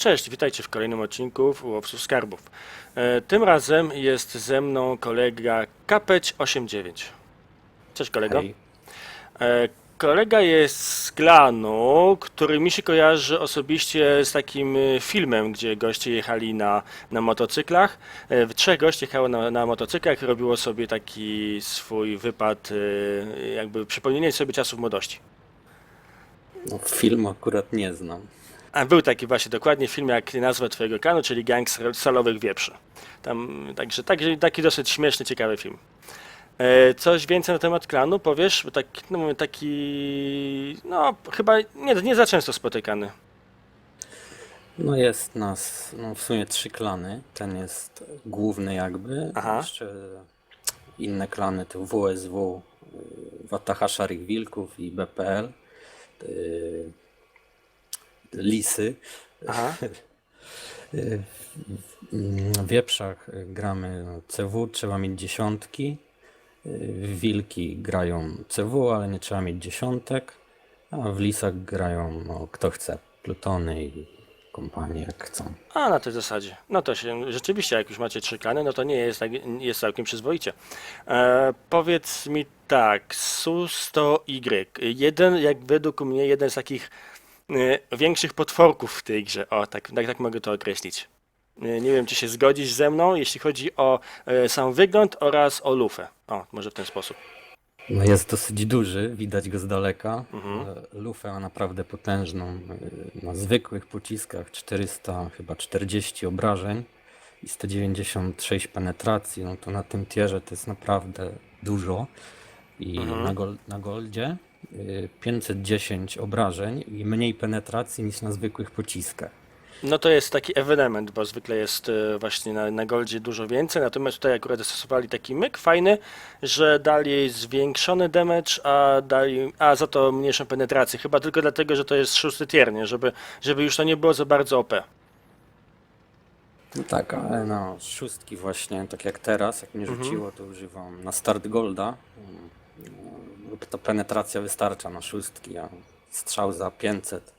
Cześć, witajcie w kolejnym odcinku Łowców Skarbów. E, tym razem jest ze mną kolega Kapeć89. Cześć kolego. Hej. E, kolega jest z klanu, który mi się kojarzy osobiście z takim e, filmem, gdzie goście jechali na, na motocyklach. Trzech gości jechało na, na motocyklach i robiło sobie taki swój wypad, jakby przypomnienie sobie czasów młodości. No, film akurat nie znam. A był taki właśnie dokładnie film jak nazwa twojego klanu, czyli Gang Sal- Salowych Wieprzy. Tam, także taki, taki dosyć śmieszny, ciekawy film. E, coś więcej na temat klanu powiesz? Bo tak, no, taki, no chyba nie, nie za często spotykany. No jest nas, no w sumie trzy klany. Ten jest główny jakby. Aha. Jeszcze inne klany to WSW, y, Wataha Szarych Wilków i BPL. Lisy. Aha. W Wieprzach gramy CW, trzeba mieć dziesiątki. W Wilki grają CW, ale nie trzeba mieć dziesiątek. A w Lisach grają no, kto chce, plutony i kompanie jak chcą. A na tej zasadzie. No to się rzeczywiście, jak już macie trzy klany, no to nie jest, tak, jest całkiem przyzwoicie. E, powiedz mi tak, SU-100Y. Jeden, jak według mnie, jeden z takich większych potworków w tej grze. O, tak, tak, tak mogę to określić. E, nie wiem, czy się zgodzisz ze mną, jeśli chodzi o e, sam wygląd oraz o lufę. O, może w ten sposób. No jest dosyć duży, widać go z daleka. Mhm. Lufę ma naprawdę potężną. y, Na zwykłych pociskach 400, chyba 40 obrażeń i 196 penetracji. No to na tym tierze to jest naprawdę dużo. I Mhm. na, gol, na goldzie y, 510 obrażeń i mniej penetracji niż na zwykłych pociskach. No to jest taki ewenement, bo zwykle jest e, właśnie na, na Goldzie dużo więcej, natomiast tutaj akurat zastosowali taki myk fajny, że dali zwiększony damage, a, dali, a za to mniejszą penetrację. Chyba tylko dlatego, że to jest szósty tier, nie? Żeby, żeby już to nie było za bardzo OP. No tak, ale no szóstki właśnie, tak jak teraz, jak mnie rzuciło, to używam na start golda. Ta penetracja wystarcza na szóstki, a strzał za 500,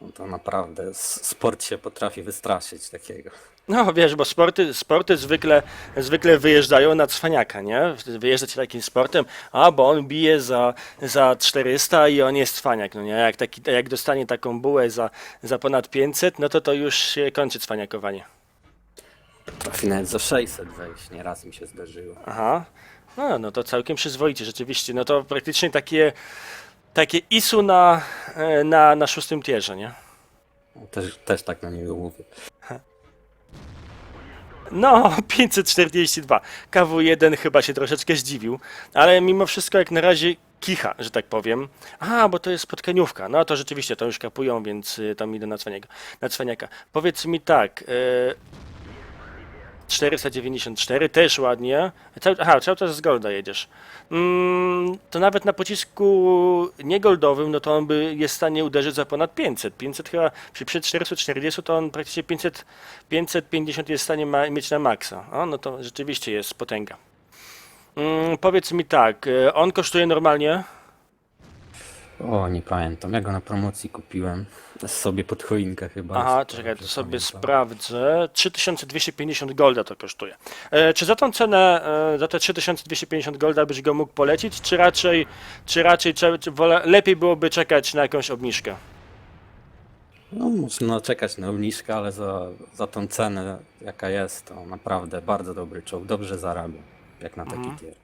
no to naprawdę sport się potrafi wystraszyć takiego. No wiesz, bo sporty, sporty zwykle, zwykle wyjeżdżają na cwaniaka, nie? Wyjeżdżać takim sportem, a bo on bije za, za 400 i on jest cwaniak, no nie? Jak, taki, jak dostanie taką bułę za, za ponad 500, no to to już się kończy cwaniakowanie. Potrafi nawet za 600 wejść, nieraz mi się zdarzyło. Aha. No, no to całkiem przyzwoicie, rzeczywiście. No to praktycznie takie, takie ISU na, e, na, na szóstym tierze, nie? Też, też tak na niego mówię. No, 542. KW1 chyba się troszeczkę zdziwił, ale mimo wszystko jak na razie kicha, że tak powiem. A, bo to jest spotkaniówka. No to rzeczywiście, to już kapują, więc y, tam idę na cwaniaka. Na cwaniaka. Powiedz mi tak, e, 494 też ładnie. Cały, aha, cały czas z golda jedziesz. Mm, to nawet na pocisku niegoldowym, no to on by jest w stanie uderzyć za ponad 500. 500 chyba przy, przy 440 to on praktycznie 500, 550 jest w stanie ma, mieć na maksa. O, no to rzeczywiście jest potęga. Mm, powiedz mi tak, e, on kosztuje normalnie? O, nie pamiętam, ja go na promocji kupiłem. Sobie pod choinkę chyba. Aha, czekaj, to sobie sprawdzę. 3250 golda to kosztuje. E, czy za tą cenę, e, za te 3250 golda byś go mógł polecić, czy raczej, czy raczej cze- czy wola, lepiej byłoby czekać na jakąś obniżkę? No, można czekać na obniżkę, ale za, za tą cenę, jaka jest, to naprawdę bardzo dobry czołg, dobrze zarabia, jak na taki Mhm. tier.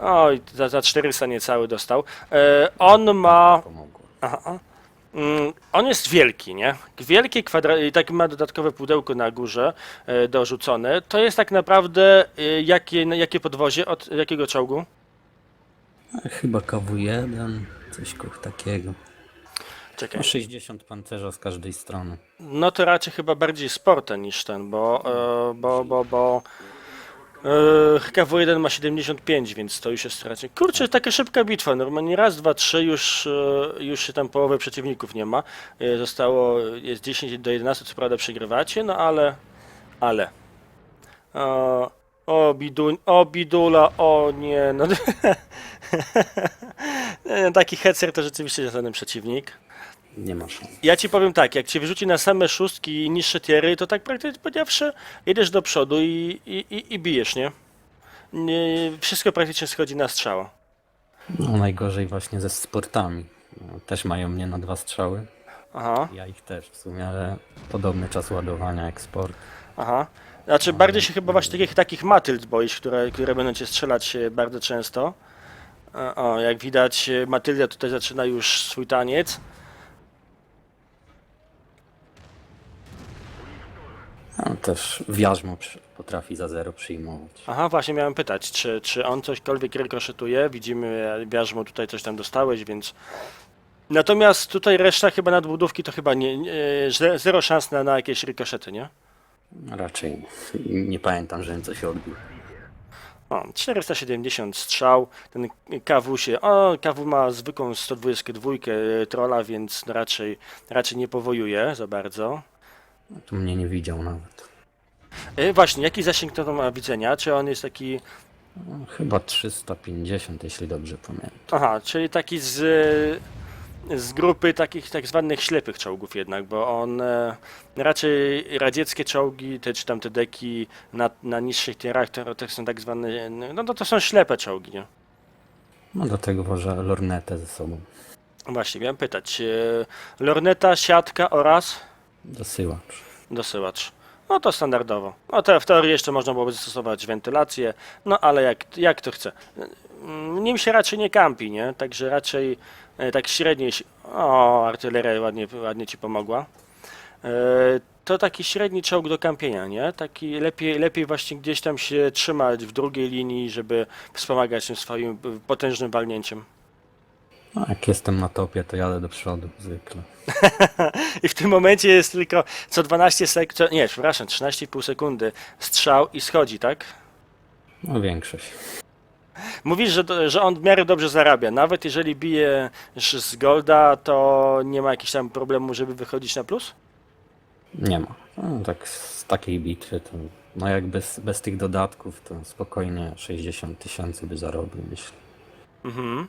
Oj, za, za 400 niecały dostał. E, on ma... Pomogło. Aha. Mm, On jest wielki, nie? Wielkie kwadra... i tak ma dodatkowe pudełko na górze e, dorzucone. To jest tak naprawdę e, jakie, jakie podwozie od jakiego czołgu? A, Chyba KW1, coś koło takiego. Czekaj. No 60 pancerza z każdej strony. No to raczej chyba bardziej sportem niż ten, bo, e, bo, bo, bo e, KW1 ma 75, więc to już jest raczej... Kurczę, taka szybka bitwa, normalnie raz, dwa, trzy, już, e, już tam połowy przeciwników nie ma. E, Zostało, jest 10 do 11, co prawda przegrywacie, no ale, ale... O, o, biduń, o bidula, o nie, no... Nie, Taki hecer to rzeczywiście jest przeciwnik. Nie ma szans. Ja ci powiem tak, jak cię wyrzuci na same szóstki i niższe tiery, to tak praktycznie powiedziawszy, jedziesz do przodu i, i, i, i bijesz, nie? nie? Wszystko praktycznie schodzi na strzała. No najgorzej właśnie ze sportami. No, też mają mnie na dwa strzały. Aha, Ja ich też w sumie, ale podobny czas ładowania jak sport. aha. Znaczy bardziej się chyba właśnie takich, takich matyld boisz, które, które będą cię strzelać e, bardzo często. E, O, jak widać e, Matylda tutaj zaczyna już swój taniec. No, też wiarzmo przy- potrafi za zero przyjmować. Aha, właśnie miałem pytać, czy, czy on cośkolwiek rykoszetuje? Widzimy, Biarzmo tutaj coś tam dostałeś, więc... Natomiast tutaj reszta chyba nadbudówki to chyba nie, nie, ze- zero szans na, na jakieś rykoszety, nie? Raczej nie pamiętam, żebym coś odbił. O, 470 strzał, ten KW się, o, KW ma zwykłą 122 e, trolla, więc raczej, raczej nie powojuje za bardzo. Tu mnie nie widział nawet. E, właśnie, jaki zasięg to ma widzenia? Czy on jest taki, No, chyba 350, jeśli dobrze pamiętam. aha, czyli taki z, z grupy takich tak zwanych ślepych czołgów jednak, bo on e, raczej radzieckie czołgi, te, czy tam te deki na, na niższych tierach, to, to są tak zwane, no to, to są ślepe czołgi, nie? No do tego wożę lornetę ze sobą. Właśnie, miałem pytać, e, lorneta, siatka oraz... Dosyłacz. Dosyłacz. No to standardowo. No to w teorii jeszcze można byłoby zastosować wentylację, no ale jak, jak to chce. Nim się raczej nie kampi, nie? Także raczej e, tak średniej. O, artyleria ładnie, ładnie ci pomogła. E, To taki średni czołg do kampienia, nie? Taki lepiej, lepiej właśnie gdzieś tam się trzymać w drugiej linii, żeby wspomagać tym swoim potężnym walnięciem. No, jak jestem na topie, to jadę do przodu zwykle. I w tym momencie jest tylko co 12 sekund, nie, przepraszam, 13,5 sekundy strzał i schodzi, tak? No większość. Mówisz, że, że on w miarę dobrze zarabia. Nawet jeżeli bije z Golda, to nie ma jakichś tam problemu, żeby wychodzić na plus? Nie ma. No, tak z takiej bitwy to, no jak bez, bez tych dodatków, to spokojnie 60 tysięcy by zarobił, myślę. Mhm.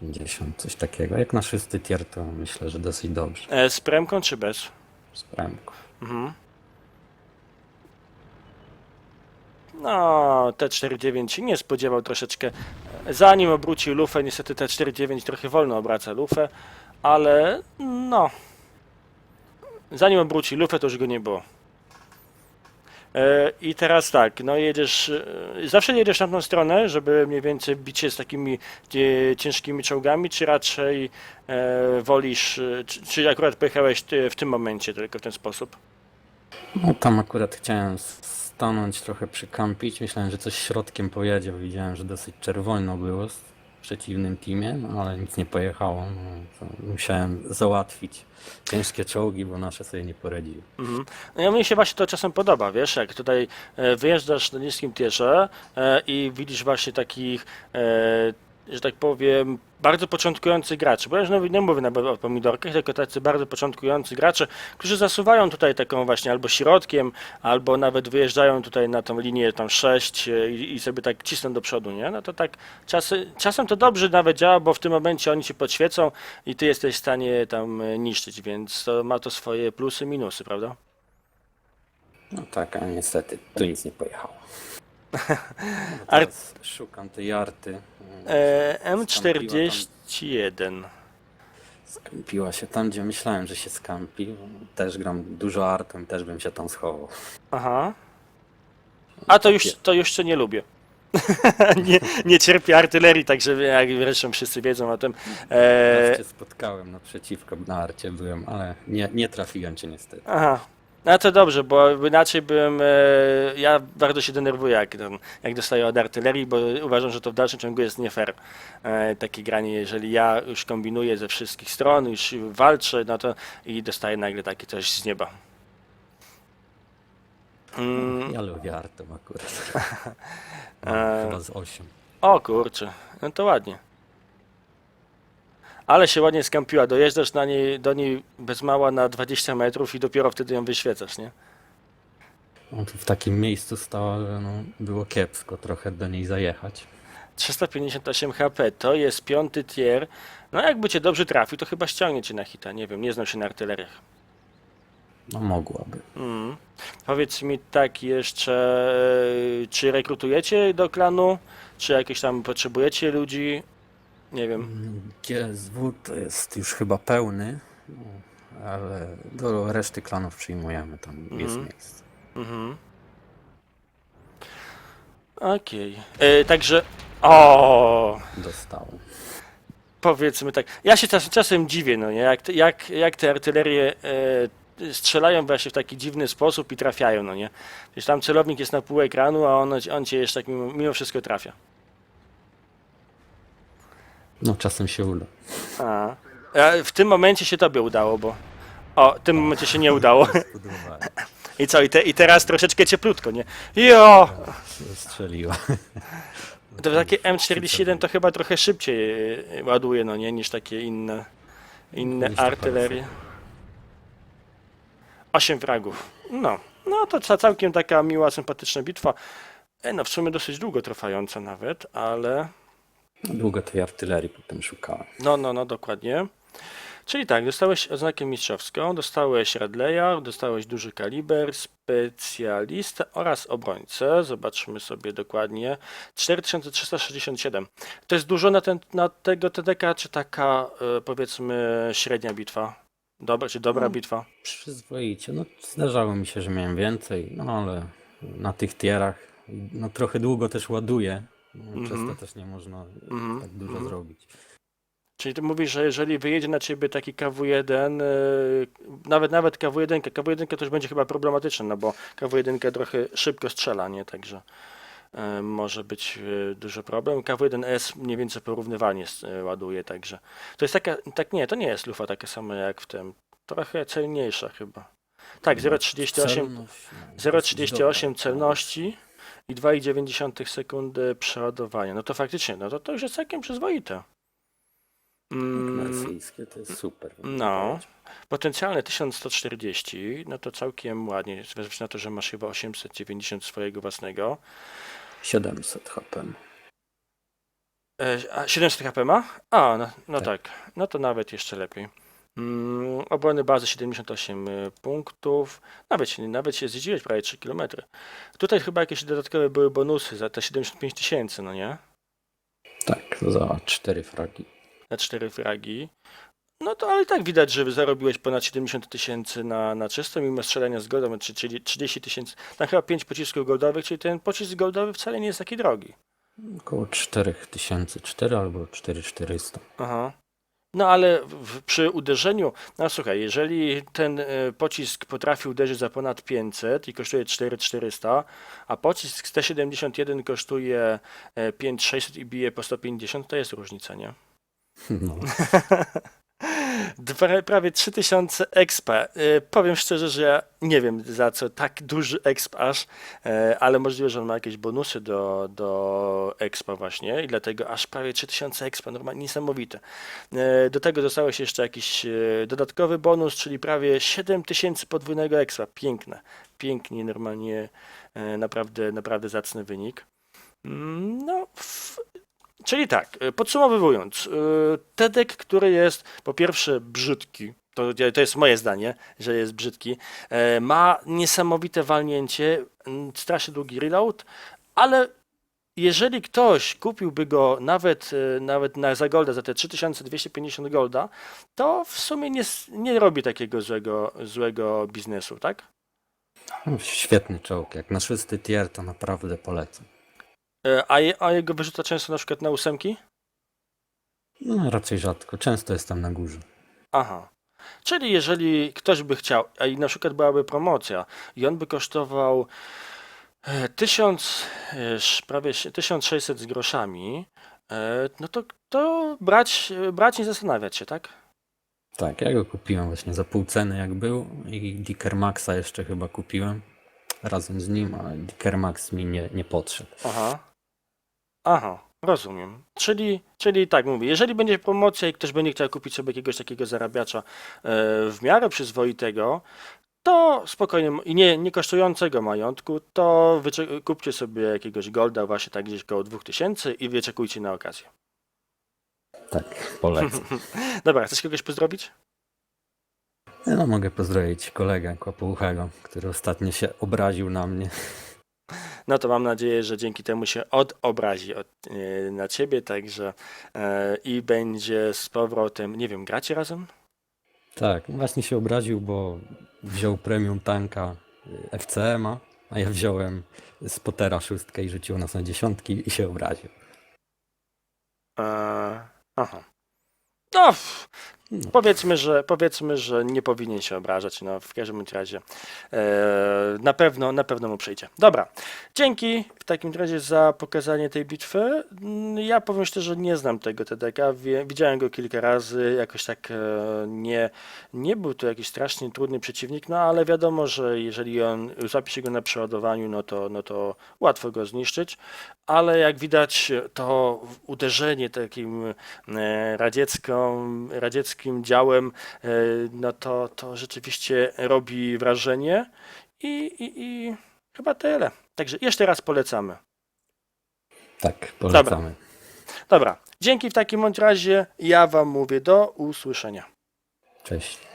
50, coś takiego. Jak na szósty tier, to myślę, że dosyć dobrze. E, z premką czy bez? Z premką. Mhm. No, T49 się nie spodziewał troszeczkę. Zanim obrócił lufę, niestety T49 trochę wolno obraca lufę, ale no. Zanim obróci lufę, to już go nie było. E, I teraz tak, no jedziesz, e, zawsze jedziesz na tą stronę, żeby mniej więcej bić się z takimi e, ciężkimi czołgami, czy raczej wolisz, czy, akurat pojechałeś w tym momencie tylko w ten sposób? No tam akurat chciałem stanąć, trochę przykampić. Myślałem, że coś środkiem pojedzie, bo widziałem, że dosyć czerwono było przeciwnym teamie, no ale nic nie pojechało. No, to musiałem załatwić ciężkie czołgi, bo nasze sobie nie poradziły. Mhm. No ja mnie się właśnie to czasem podoba, wiesz, jak tutaj e, wyjeżdżasz na niskim tierze e, i widzisz właśnie takich, e, że tak powiem, bardzo początkujących graczy, bo ja już nie mówię nawet o pomidorkach, tylko tacy bardzo początkujący gracze, którzy zasuwają tutaj taką właśnie albo środkiem, albo nawet wyjeżdżają tutaj na tą linię tam 6 e, i, i sobie tak cisną do przodu, nie? No to tak czasy, czasem to dobrze nawet działa, bo w tym momencie oni ci podświecą i ty jesteś w stanie tam e, niszczyć, więc to ma to swoje plusy, minusy, prawda? No tak, a niestety tu nic nie pojechało. No, teraz szukam tej arty. E, M41. Skampiła się tam, gdzie myślałem, że się skampi. Też gram dużo artą i też bym się tam schował. Aha. A to już, to już co nie lubię. nie, nie cierpię artylerii, także jak zresztą wszyscy wiedzą o tym. Raz E, cię spotkałem naprzeciwko, na arcie byłem, ale nie, nie trafiłem cię niestety. aha. No to dobrze, bo inaczej bym. E, ja bardzo się denerwuję, jak, tam, jak dostaję od artylerii, bo uważam, że to w dalszym ciągu jest nie fair. E, takie granie, jeżeli ja już kombinuję ze wszystkich stron, już walczę, no to i dostaję nagle takie coś z nieba. Mm, Ja lubię artę akurat. Eee. Chyba z 8. O kurczę, no to ładnie. Ale się ładnie skampiła. Dojeżdżasz na niej, do niej bez mała na 20 metrów i dopiero wtedy ją wyświecasz, nie? No, tu w takim miejscu stała, że no, było kiepsko trochę do niej zajechać. 358 HP, to jest piąty tier. No jakby cię dobrze trafił, to chyba ściągnie cię na hita, nie wiem, nie znam się na artyleriach. No mogłaby. Mm. Powiedz mi tak jeszcze, e, czy rekrutujecie do klanu, czy jakieś tam potrzebujecie ludzi? Nie wiem. GSW to jest już chyba pełny, ale do reszty klanów przyjmujemy, tam jest Mhm. miejsce. Mhm. Okej. E, Także. O! Dostał. Powiedzmy tak. Ja się czas, czasem dziwię, no nie? Jak, te- jak, jak te artylerie e, strzelają właśnie w taki dziwny sposób i trafiają, no nie? Przecież tam celownik jest na pół ekranu, a on, on cię jeszcze tak mimo, mimo wszystko trafia. No czasem się uda. A. a w tym momencie się tobie udało, bo. O, w tym momencie się nie udało. I co? I, te, i teraz troszeczkę cieplutko, nie? Jo! Strzeliła. To takie M41 to chyba trochę szybciej e, ładuje, no nie, niż takie inne, inne 250. artylerie. 8 fragów. No, no to ca- całkiem taka miła, sympatyczna bitwa. E, no w sumie dosyć długo trwająca nawet, ale Długo tej artylerii potem szukałem. no, no, no, dokładnie. Czyli tak, dostałeś odznakę mistrzowską, dostałeś Radleya, dostałeś duży kaliber, specjalistę oraz obrońcę. Zobaczmy sobie dokładnie. 4367. To jest dużo na, ten, na tego TDK, czy taka e, powiedzmy średnia bitwa? Dobra, czy dobra No. bitwa? Przyzwoicie. No zdarzało mi się, że miałem więcej, no ale na tych tierach no trochę długo też ładuję. No, Mhm. Często też nie można Mhm, tak dużo mhm. zrobić. Czyli ty mówisz, że jeżeli wyjedzie na ciebie taki KW1, e, nawet nawet KW1, KW1 to już będzie chyba problematyczne, no bo KW1 trochę szybko strzela, nie? Także e, może być duży problem. KW1S mniej więcej porównywalnie ładuje, także to jest taka, tak nie, to nie jest lufa taka sama jak w tym, trochę celniejsza chyba. Tak, 0,38 Celność, no, 0,38 dosyć celności i 2,9 sekundy przeładowania. No to faktycznie, no to, to już jest całkiem przyzwoite. Mm, to jest super. no. Potencjalne 1140, no to całkiem ładnie, zważywszy na to, że masz chyba 890 swojego własnego. 700 HP. E, a 700 HP ma? A, no, no Tak. tak. no to nawet jeszcze lepiej. Mm, obrony bazy 78 y, punktów. Nawet się, nawet się zjeździłeś prawie 3 km. Tutaj chyba jakieś dodatkowe były bonusy za te 75 tysięcy, no nie? Tak, za 4 fragi. na cztery fragi. No to ale tak widać, że zarobiłeś ponad 70 tysięcy na, na czysto, mimo strzelania z goldem, czy- czyli 30 tysięcy. Tam chyba 5 pocisków goldowych, czyli ten pocisk goldowy wcale nie jest taki drogi. Około 4000, 4 albo 4400. Aha. No ale w, przy uderzeniu, no słuchaj, jeżeli ten e, pocisk potrafi uderzyć za ponad 500 i kosztuje 4400, a pocisk z T71 kosztuje e, 5600 i bije po 150, to jest różnica, nie? No, Dwa, prawie 3000 expa. Y, powiem szczerze, że ja nie wiem za co tak duży exp aż, e, ale możliwe, że on ma jakieś bonusy do, do expa właśnie i dlatego aż prawie 3000 expa, normalnie niesamowite. E, do tego dostałeś jeszcze jakiś dodatkowy bonus, czyli prawie 7000 podwójnego expa. Piękne, pięknie, normalnie, naprawdę, naprawdę zacny wynik. Mm, No, Czyli tak, y, podsumowując, y, TEDek, który jest po pierwsze brzydki, to, to jest moje zdanie, że jest brzydki, e, ma niesamowite walnięcie, strasznie długi reload, ale jeżeli ktoś kupiłby go nawet, e, nawet na, za golda, za te 3250 golda, to w sumie nie, nie robi takiego złego, złego biznesu, tak? Świetny czołg. Jak na szósty tier to naprawdę polecam. E, A, je, a jego wyrzuca często na przykład na ósemki? No, raczej rzadko. Często jestem na górze. Aha. Czyli jeżeli ktoś by chciał, a i na przykład byłaby promocja i on by kosztował e, 1000, e, sz- prawie się- 1600 z groszami, e, no to, to brać, e, brać nie zastanawiać się, tak? Tak, ja go kupiłem właśnie za pół ceny jak był i Dicker Maxa jeszcze chyba kupiłem razem z nim, ale Dicker Max mi nie, nie podszedł. Aha. Aha, rozumiem. Czyli, czyli tak mówię, jeżeli będzie promocja i ktoś będzie chciał kupić sobie jakiegoś takiego zarabiacza e, w miarę przyzwoitego, to spokojnie, i nie, nie kosztującego majątku, to kupcie sobie jakiegoś golda właśnie tak gdzieś koło 2000 i wyczekujcie na okazję. Tak, polecam. Dobra, chcesz kogoś pozdrowić? No, mogę pozdrowić kolegę Kłopouchego, który ostatnio się obraził na mnie. No to mam nadzieję, że dzięki temu się odobrazi od, e, na ciebie, także e, i będzie z powrotem, nie wiem, gracie razem? Tak, właśnie się obraził, bo wziął premium tanka y, FCM-a, a ja wziąłem Spotera szóstkę i rzucił nas na dziesiątki i się obraził. E, aha. No, No. powiedzmy, że powiedzmy, że nie powinien się obrażać. No, w każdym razie e, na pewno, na pewno mu przyjdzie. Dobra. Dzięki w takim razie za pokazanie tej bitwy. Mm, Ja powiem szczerze, nie znam tego TDK. Widziałem go kilka razy. Jakoś tak e, nie, nie był to jakiś strasznie trudny przeciwnik, no ale wiadomo, że jeżeli on zapisze go na przeładowaniu, no to, no to łatwo go zniszczyć. Ale jak widać, to uderzenie takim e, radziecką, radzieckim działem, e, no to, to rzeczywiście robi wrażenie i, i, i chyba tyle. Także jeszcze raz polecamy. Tak, polecamy. Dobra, dzięki w takim bądź razie. Ja Wam mówię do usłyszenia. Cześć.